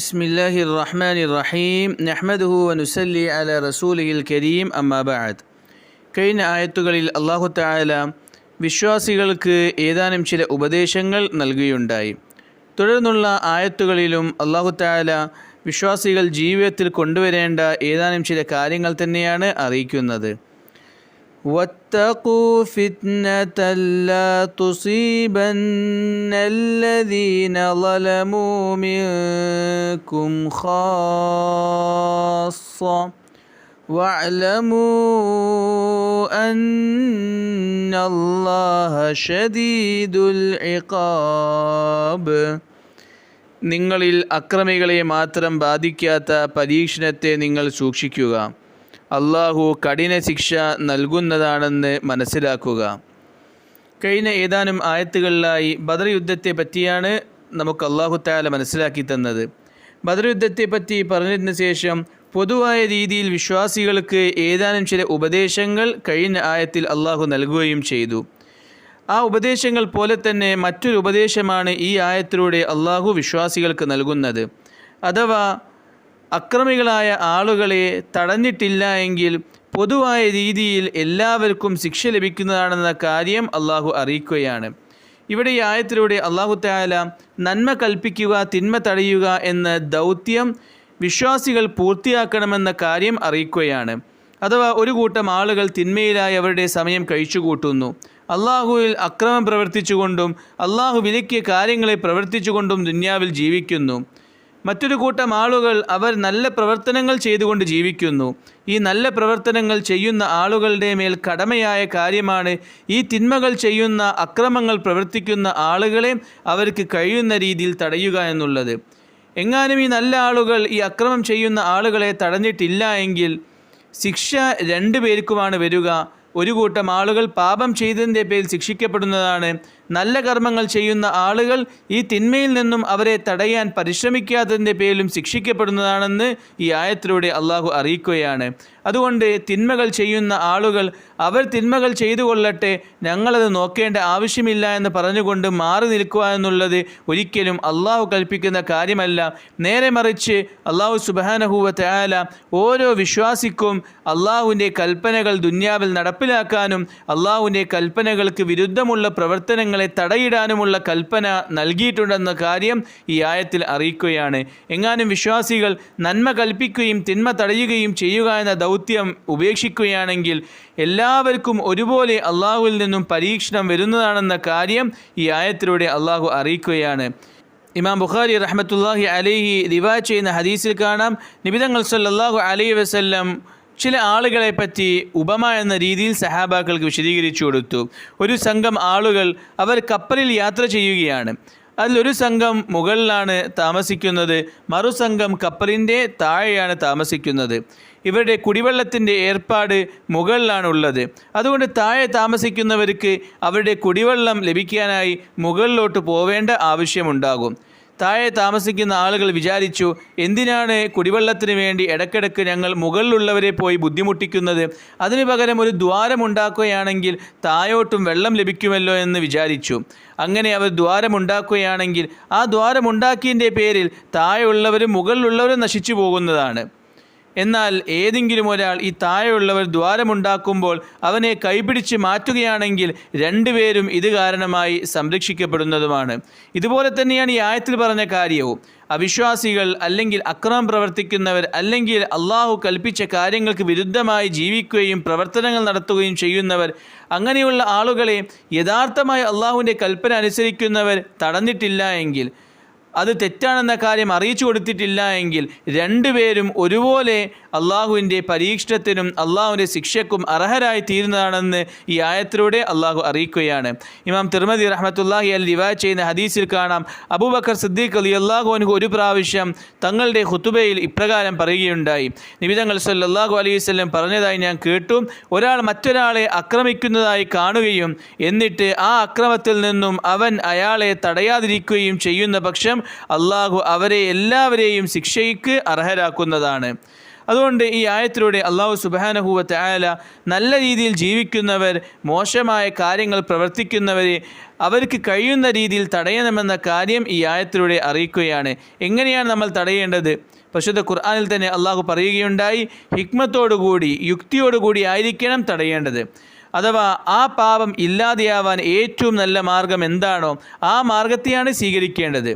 بسم الله الرحمن الرحيم نحمده ونسلي على رسوله الكريم أما بعد കഴിഞ്ഞ ആയത്തുകളിൽ അള്ളാഹു തായാല വിശ്വാസികൾക്ക് ഏതാനും ചില ഉപദേശങ്ങൾ നൽകുകയുണ്ടായി തുടർന്നുള്ള ആയത്തുകളിലും അള്ളാഹു തായാല വിശ്വാസികൾ ജീവിതത്തിൽ കൊണ്ടുവരേണ്ട ഏതാനും ചില കാര്യങ്ങൾ തന്നെയാണ് അറിയിക്കുന്നത് واتقوا فتنة لا تصيبن الذين ظلموا منكم خاصة واعلموا أن الله شديد العقاب നിങ്ങളിൽ അക്രമികളെ മാത്രം ബാധിക്കാത്ത പരീക്ഷണത്തെ നിങ്ങൾ സൂക്ഷിക്കുക അള്ളാഹു കഠിന ശിക്ഷ നൽകുന്നതാണെന്ന് മനസ്സിലാക്കുക. കഴിഞ്ഞ ഏതാനും ആയത്തുകളിലായി ബദർ യുദ്ധത്തെ പറ്റിയാണ് നമുക്ക് അള്ളാഹു താല മനസ്സിലാക്കി തന്നത്. ബദർ യുദ്ധത്തെ പറ്റി പറഞ്ഞതിന് ശേഷം പൊതുവായ രീതിയിൽ വിശ്വാസികൾക്ക് ഏതാനും ചില ഉപദേശങ്ങൾ കഴിഞ്ഞ ആയത്തിൽ അള്ളാഹു നൽകുകയും ചെയ്തു. ആ ഉപദേശങ്ങൾ പോലെ തന്നെ മറ്റൊരു ഉപദേശമാണ് ഈ ആയത്തിലൂടെ അള്ളാഹു വിശ്വാസികൾക്ക് നൽകുന്നത്. അഥവാ അക്രമികളായ ആളുകളെ തടഞ്ഞിട്ടില്ല എങ്കിൽ പൊതുവായ രീതിയിൽ എല്ലാവർക്കും ശിക്ഷ ലഭിക്കുന്നതാണെന്ന കാര്യം അള്ളാഹു അറിയിക്കുകയാണ്. ഇവിടെ ഈ ആയത്തിലൂടെ അള്ളാഹു താല നന്മ കൽപ്പിക്കുക തിന്മ തടയുക എന്ന ദൗത്യം വിശ്വാസികൾ പൂർത്തിയാക്കണമെന്ന കാര്യം അറിയിക്കുകയാണ്. അഥവാ ഒരു കൂട്ടം ആളുകൾ തിന്മയിലായി അവരുടെ സമയം കഴിച്ചുകൂട്ടുന്നു. അള്ളാഹുവിൽ അക്രമം പ്രവർത്തിച്ചുകൊണ്ടും അള്ളാഹു വിലക്കിയ കാര്യങ്ങളെ പ്രവർത്തിച്ചുകൊണ്ടും ദുന്യാവിൽ ജീവിക്കുന്നു. മറ്റൊരു കൂട്ടം ആളുകൾ അവർ നല്ല പ്രവർത്തനങ്ങൾ ചെയ്തുകൊണ്ട് ജീവിക്കുന്നു. ഈ നല്ല പ്രവർത്തനങ്ങൾ ചെയ്യുന്ന ആളുകളുടെ മേൽ കടമയായ കാര്യമാണ് ഈ തിന്മകൾ ചെയ്യുന്ന അക്രമങ്ങൾ പ്രവർത്തിക്കുന്ന ആളുകളെ അവർക്ക് കഴിയുന്ന രീതിയിൽ തടയുക എന്നുള്ളത്. എങ്ങാനും ഈ നല്ല ആളുകൾ ഈ അക്രമം ചെയ്യുന്ന ആളുകളെ തടഞ്ഞിട്ടില്ല എങ്കിൽ ശിക്ഷ രണ്ടു പേർക്കുമാണ് വരിക. ഒരു കൂട്ടം ആളുകൾ പാപം ചെയ്തതിന്റെ പേരിൽ ശിക്ഷിക്കപ്പെടുന്നതാണ് നല്ല കർമ്മങ്ങൾ ചെയ്യുന്ന ആളുകൾ ഈ തിന്മയിൽ നിന്നും അവരെ തടയാൻ പരിശ്രമിക്കാത്തതിന്റെ പേരിലും ശിക്ഷിക്കപ്പെടുന്നതാണെന്ന് ഈ ആയത്തിലൂടെ അള്ളാഹു അറിയിക്കുകയാണ്. അതുകൊണ്ട് തിന്മകൾ ചെയ്യുന്ന ആളുകൾ അവർ തിന്മകൾ ചെയ്തു കൊള്ളട്ടെ ഞങ്ങളത് നോക്കേണ്ട ആവശ്യമില്ല എന്ന് പറഞ്ഞുകൊണ്ട് മാറി നിൽക്കുക എന്നുള്ളത് ഒരിക്കലും അള്ളാഹു കൽപ്പിക്കുന്ന കാര്യമല്ല. നേരെ മറിച്ച് അള്ളാഹു സുബാനഹുവ ഓരോ വിശ്വാസിക്കും അള്ളാഹുവിന്റെ കൽപ്പനകൾ ദുന്യാവിൽ നടപ്പിലാക്കാനും അള്ളാഹുവിന്റെ കൽപ്പനകൾക്ക് വിരുദ്ധമുള്ള പ്രവർത്തനങ്ങളെ തടയിടാനുമുള്ള കൽപ്പന നൽകിയിട്ടുണ്ടെന്ന കാര്യം ഈ ആയത്തിൽ അറിയിക്കുകയാണ്. എങ്ങാനും വിശ്വാസികൾ നന്മ കൽപ്പിക്കുകയും തിന്മ തടയുകയും ചെയ്യുക എന്ന ദൗത്യം ഉപേക്ഷിക്കുകയാണെങ്കിൽ എല്ലാവർക്കും ഒരുപോലെ അള്ളാഹുവിൽ നിന്നും പരീക്ഷണം വരുന്നതാണെന്ന കാര്യം ഈ ആയത്തിലൂടെ അള്ളാഹു അറിയിക്കുകയാണ്. ഇമാം ബുഖാരി റഹ്മത്തുല്ലാഹി അലൈഹി റിവാ ചെയ്യുന്ന ഹദീസിൽ കാണാം. നിബിതങ്ങൾ സല്ലാഹു അലൈഹി വസല്ലം ചില ആളുകളെ പറ്റി ഉപമ എന്ന രീതിയിൽ സഹാബാക്കൾക്ക് വിശദീകരിച്ചു കൊടുത്തു. ഒരു സംഘം ആളുകൾ അവർ കപ്പലിൽ യാത്ര ചെയ്യുകയാണ്. അതിലൊരു സംഘം മുകളിലാണ് താമസിക്കുന്നത് മറുസംഘം കപ്പലിന്റെ താഴെയാണ് താമസിക്കുന്നത്. ഇവരുടെ കുടിവെള്ളത്തിന്റെ ഏർപ്പാട് മുകളിലാണ് ഉള്ളത് അതുകൊണ്ട് താഴെ താമസിക്കുന്നവർക്ക് അവരുടെ കുടിവെള്ളം ലഭിക്കാനായി മുകളിലോട്ട് പോവേണ്ട ആവശ്യമുണ്ടാകും. താഴെ താമസിക്കുന്ന ആളുകൾ വിചാരിച്ചു എന്തിനാണ് കുടിവെള്ളത്തിന് വേണ്ടി ഇടക്കിടക്ക് ഞങ്ങൾ മുകളിലുള്ളവരെ പോയി ബുദ്ധിമുട്ടിക്കുന്നത്? അതിനു പകരം ഒരു ദ്വാരമുണ്ടാക്കുകയാണെങ്കിൽ തായോട്ടും വെള്ളം ലഭിക്കുമല്ലോ എന്ന് വിചാരിച്ചു. അങ്ങനെ അവർ ദ്വാരമുണ്ടാക്കുകയാണെങ്കിൽ ആ ദ്വാരമുണ്ടാക്കിയതിന്റെ പേരിൽ താഴെയുള്ളവരും മുകളിലുള്ളവരും നശിച്ചു പോകുന്നതാണ്. എന്നാൽ ഏതെങ്കിലും ഒരാൾ ഈ താഴെയുള്ളവർ ദ്വാരമുണ്ടാക്കുമ്പോൾ അവനെ കൈപിടിച്ച് മാറ്റുകയാണെങ്കിൽ രണ്ടുപേരും ഇത് കാരണമായി സംരക്ഷിക്കപ്പെടുന്നതുമാണ്. ഇതുപോലെ തന്നെയാണ് ഈ ആയത്തിൽ പറഞ്ഞ കാര്യവും. അവിശ്വാസികൾ അല്ലെങ്കിൽ അക്രമം പ്രവർത്തിക്കുന്നവർ അല്ലെങ്കിൽ അള്ളാഹു കൽപ്പിച്ച കാര്യങ്ങൾക്ക് വിരുദ്ധമായി ജീവിക്കുകയും പ്രവർത്തനങ്ങൾ നടത്തുകയും ചെയ്യുന്നവർ അങ്ങനെയുള്ള ആളുകളെ യഥാർത്ഥമായി അള്ളാഹുവിന്റെ കൽപ്പന അനുസരിക്കുന്നവർ തടഞ്ഞിട്ടില്ല എങ്കിൽ അത് തെറ്റാണെന്ന കാര്യം അറിയിച്ചു കൊടുത്തിട്ടില്ല എങ്കിൽ രണ്ടുപേരും ഒരുപോലെ അള്ളാഹുവിന്റെ പരീക്ഷണത്തിനും അള്ളാഹുവിന്റെ ശിക്ഷക്കും അർഹരായി തീരുന്നതാണെന്ന് ഈ ആയത്തിലൂടെ അള്ളാഹു അറിയിക്കുകയാണ്. ഇമാം തിർമതി റഹ്മത്തുല്ലാഹി അൽ ലിവാ ചെയ്യുന്ന ഹദീസിൽ കാണാം. അബൂബക്കർ സിദ്ദീഖ് അലി അള്ളാഹുവിന് ഒരു പ്രാവശ്യം തങ്ങളുടെ ഹുത്തുബയിൽ ഇപ്രകാരം പറയുകയുണ്ടായി. നിബിതങ്ങൾ സല്ലാഹു അലൈഹി വല്ലം പറഞ്ഞതായി ഞാൻ കേട്ടു. ഒരാൾ മറ്റൊരാളെ ആക്രമിക്കുന്നതായി കാണുകയും എന്നിട്ട് ആ അക്രമത്തിൽ നിന്നും അവൻ അയാളെ തടയാതിരിക്കുകയും ചെയ്യുന്ന പക്ഷം അള്ളാഹു അവരെ എല്ലാവരെയും ശിക്ഷയ്ക്ക് അർഹരാക്കുന്നതാണ്. അതുകൊണ്ട് ഈ ആയത്തിലൂടെ അള്ളാഹു സുബാനഹൂവത്തെ ആയാല നല്ല രീതിയിൽ ജീവിക്കുന്നവർ മോശമായ കാര്യങ്ങൾ പ്രവർത്തിക്കുന്നവരെ അവർക്ക് കഴിയുന്ന രീതിയിൽ തടയണമെന്ന കാര്യം ഈ ആയത്തിലൂടെ അറിയിക്കുകയാണ്. എങ്ങനെയാണ് നമ്മൾ തടയേണ്ടത്? പരിശുദ്ധ ഖുർആാനിൽ തന്നെ അള്ളാഹു പറയുകയുണ്ടായി ഹിക്മത്തോടുകൂടി യുക്തിയോടുകൂടി ആയിരിക്കണം തടയേണ്ടത്. അഥവാ ആ പാപം ഇല്ലാതെയാവാൻ ഏറ്റവും നല്ല മാർഗം എന്താണോ ആ മാർഗത്തെയാണ് സ്വീകരിക്കേണ്ടത്.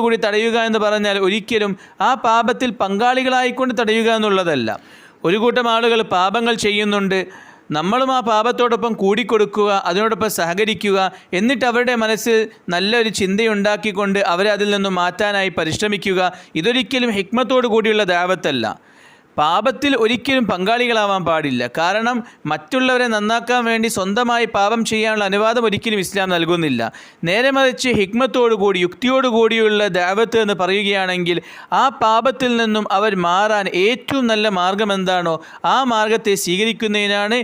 കൂടി തടയുക എന്ന് പറഞ്ഞാൽ ഒരിക്കലും ആ പാപത്തിൽ പങ്കാളികളായിക്കൊണ്ട് തടയുക എന്നുള്ളതല്ല. ഒരു കൂട്ടം ആളുകൾ പാപങ്ങൾ ചെയ്യുന്നുണ്ട്. നമ്മളും ആ പാപത്തോടൊപ്പം കൂടിക്കൊടുക്കുക അതിനോടൊപ്പം സഹകരിക്കുക എന്നിട്ട് അവരുടെ മനസ്സിൽ നല്ലൊരു ചിന്തയുണ്ടാക്കിക്കൊണ്ട് അവരെ അതിൽ നിന്നും മാറ്റാനായി പരിശ്രമിക്കുക ഇതൊരിക്കലും ഹിക്മത്തോടു കൂടിയുള്ള ദാവത്തല്ല. പാപത്തിൽ ഒരിക്കലും പങ്കാളികളാവാൻ പാടില്ല. കാരണം മറ്റുള്ളവരെ നന്നാക്കാൻ വേണ്ടി സ്വന്തമായി പാപം ചെയ്യാനുള്ള അനുവാദം ഒരിക്കലും ഇസ്ലാം നൽകുന്നില്ല. നേരെ മറിച്ച് ഹിക്മത്തോടുകൂടി യുക്തിയോടുകൂടിയുള്ള ദാവത്ത് എന്ന് പറയുകയാണെങ്കിൽ ആ പാപത്തിൽ നിന്നും അവർ മാറാൻ ഏറ്റവും നല്ല മാർഗം എന്താണോ ആ മാർഗത്തെ സ്വീകരിക്കുന്നതിനാണ്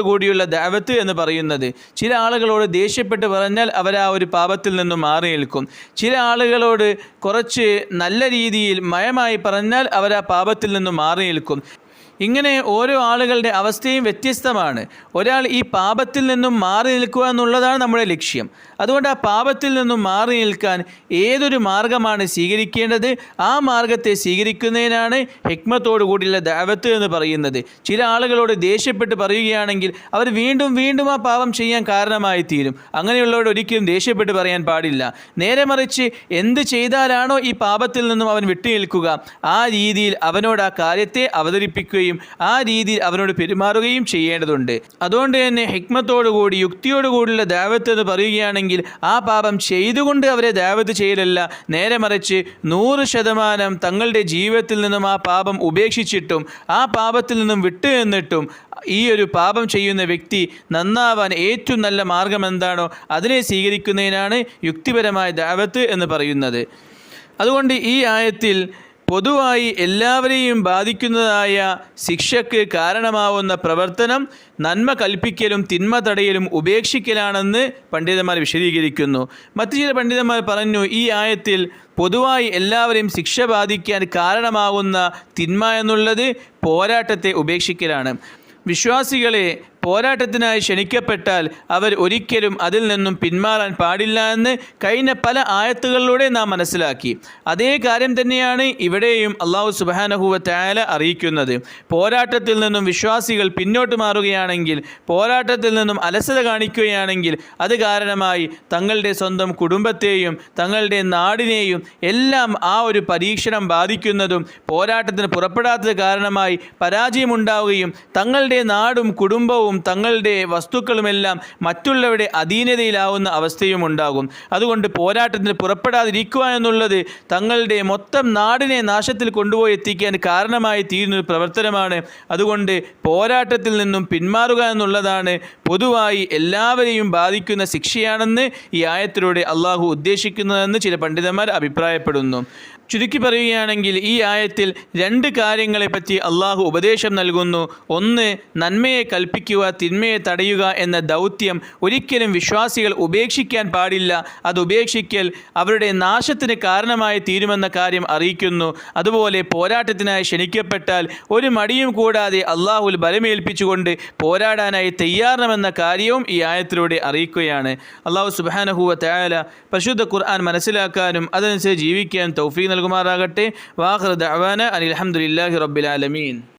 കൂടിയുള്ള ദാവത്ത് എന്ന് പറയുന്നത്. ചില ആളുകളോട് ദേഷ്യപ്പെട്ട് പറഞ്ഞാൽ അവർ ആ ഒരു പാപത്തിൽ നിന്നും മാറി നിൽക്കും. ചില ആളുകളോട് കുറച്ച് നല്ല രീതിയിൽ മയമായി പറഞ്ഞാൽ അവർ ആ പാപത്തിൽ നിന്നും മാറി നിൽക്കും ഇങ്ങനെ ഓരോ ആളുകളുടെ അവസ്ഥയും വ്യത്യസ്തമാണ്. ഒരാൾ ഈ പാപത്തിൽ നിന്നും മാറി നിൽക്കുക എന്നുള്ളതാണ് നമ്മുടെ ലക്ഷ്യം. അതുകൊണ്ട് ആ പാപത്തിൽ നിന്നും മാറി നിൽക്കാൻ ഏതൊരു മാർഗമാണ് സ്വീകരിക്കേണ്ടത്? ആ മാർഗത്തെ സ്വീകരിക്കുന്നതിനാണ് ഹെക്മത്തോടുകൂടിയുള്ള ദാവത്ത് എന്ന് പറയുന്നത്. ചില ആളുകളോട് ദേഷ്യപ്പെട്ട് പറയുകയാണെങ്കിൽ അവർ വീണ്ടും വീണ്ടും ആ പാപം ചെയ്യാൻ കാരണമായി തീരും അങ്ങനെയുള്ളവരോട് ഒരിക്കലും ദേഷ്യപ്പെട്ട് പറയാൻ പാടില്ല. നേരെ മറിച്ച് എന്ത് ചെയ്താലാണോ ഈ പാപത്തിൽ നിന്നും അവൻ വിട്ടുനിൽക്കുക? ആ രീതിയിൽ അവനോട് ആ കാര്യത്തെ അവതരിപ്പിക്കുകയും ആ രീതിയിൽ അവനോട് പെരുമാറുകയും ചെയ്യേണ്ടതുണ്ട്. അതുകൊണ്ട് തന്നെ ഹിക്മത്തോടുകൂടി യുക്തിയോടുകൂടിയുള്ള ദാവത്ത് എന്ന് പറയുകയാണെങ്കിൽ ആ പാപം ചെയ്തുകൊണ്ട് അവരെ ദാവത്ത് ചെയ്യലല്ല. നേരെ മറിച്ച് നൂറ് ശതമാനം തങ്ങളുടെ ജീവിതത്തിൽ നിന്നും ആ പാപം ഉപേക്ഷിച്ചിട്ടും ആ പാപത്തിൽ നിന്നും വിട്ടു നിന്നിട്ടും ഈ ഒരു പാപം ചെയ്യുന്ന വ്യക്തി നന്നാവാൻ ഏറ്റവും നല്ല മാർഗം എന്താണോ അതിനെ സ്വീകരിക്കുന്നതിനാണ് യുക്തിപരമായ ദാവത്ത് എന്ന് പറയുന്നത്. അതുകൊണ്ട് ഈ ആയത്തിൽ പൊതുവായി എല്ലാവരെയും ബാധിക്കുന്നതായ ശിക്ഷയ്ക്ക് കാരണമാവുന്ന പ്രവർത്തനം നന്മ കൽപ്പിക്കലും തിന്മ തടയലും ഉപേക്ഷിക്കലാണെന്ന് പണ്ഡിതന്മാർ വിശദീകരിക്കുന്നു. മറ്റു ചില പണ്ഡിതന്മാർ പറഞ്ഞു ഈ ആയത്തിൽ പൊതുവായി എല്ലാവരെയും ശിക്ഷ ബാധിക്കാൻ കാരണമാകുന്ന തിന്മ എന്നുള്ളത് പോരാട്ടത്തെ ഉപേക്ഷിക്കലാണ്. വിശ്വാസികളെ പോരാട്ടത്തിനായി ക്ഷണിക്കപ്പെട്ടാൽ അവർ ഒരിക്കലും അതിൽ നിന്നും പിന്മാറാൻ പാടില്ല എന്ന് കഴിഞ്ഞ പല ആയത്തുകളിലൂടെ നാം മനസ്സിലാക്കി. അതേ കാര്യം തന്നെയാണ് ഇവിടെയും അള്ളാഹു സുബാനഹുവ താല അറിയിക്കുന്നത്. പോരാട്ടത്തിൽ നിന്നും വിശ്വാസികൾ പിന്നോട്ട് മാറുകയാണെങ്കിൽ പോരാട്ടത്തിൽ നിന്നും അലസത കാണിക്കുകയാണെങ്കിൽ അത് കാരണമായി തങ്ങളുടെ സ്വന്തം കുടുംബത്തെയും തങ്ങളുടെ നാടിനെയും എല്ലാം ആ ഒരു പരീക്ഷണം ബാധിക്കുന്നതും പോരാട്ടത്തിന് പുറപ്പെടാത്തത് കാരണമായി പരാജയമുണ്ടാവുകയും തങ്ങളുടെ നാടും കുടുംബവും തങ്ങളുടെ വസ്തുക്കളുമെല്ലാം മറ്റുള്ളവരുടെ അധീനതയിലാവുന്ന അവസ്ഥയും ഉണ്ടാകും. അതുകൊണ്ട് പോരാട്ടത്തിന് പുറപ്പെടാതിരിക്കുവാൻ എന്നുള്ളത് തങ്ങളുടെ മൊത്തം നാടിനെ നാശത്തിൽ കൊണ്ടുപോയി എത്തിക്കാൻ കാരണമായി തീരുന്ന ഒരു പ്രവർത്തനമാണ്. അതുകൊണ്ട് പോരാട്ടത്തിൽ നിന്നും പിന്മാറുക എന്നുള്ളതാണ് പൊതുവായി എല്ലാവരെയും ബാധിക്കുന്ന ശിക്ഷയാണെന്ന് ഈ ആയത്തിലൂടെ അള്ളാഹു ഉദ്ദേശിക്കുന്നതെന്ന് ചില പണ്ഡിതന്മാർ അഭിപ്രായപ്പെടുന്നു. ചുരുക്കി പറയുകയാണെങ്കിൽ ഈ ആയത്തിൽ രണ്ട് കാര്യങ്ങളെപ്പറ്റി അള്ളാഹു ഉപദേശം നൽകുന്നു. ഒന്ന് നന്മയെ കൽപ്പിക്കുക തിന്മയെ തടയുക എന്ന ദൗത്യം ഒരിക്കലും വിശ്വാസികൾ ഉപേക്ഷിക്കാൻ പാടില്ല. അത് ഉപേക്ഷിക്കൽ അവരുടെ നാശത്തിന് കാരണമായി തീരുമെന്ന കാര്യം അറിയിക്കുന്നു. അതുപോലെ പോരാട്ടത്തിനായി ക്ഷണിക്കപ്പെട്ടാൽ ഒരു മടിയും കൂടാതെ അള്ളാഹുൽ ബലമേൽപ്പിച്ചുകൊണ്ട് പോരാടാനായി തയ്യാറണമെന്ന കാര്യവും ഈ ആയത്തിലൂടെ അറിയിക്കുകയാണ്. അള്ളാഹു സുബാനഹുവ തയാല പരിശുദ്ധ ഖുർആൻ മനസ്സിലാക്കാനും അതനുസരിച്ച് ജീവിക്കാൻ തൗഫീഖ് നൽകുമാറാകട്ടെ. വാഹൃദ് അവാന അലി അലഹമുല്ലാഹി റബ്ബിലാലമീൻ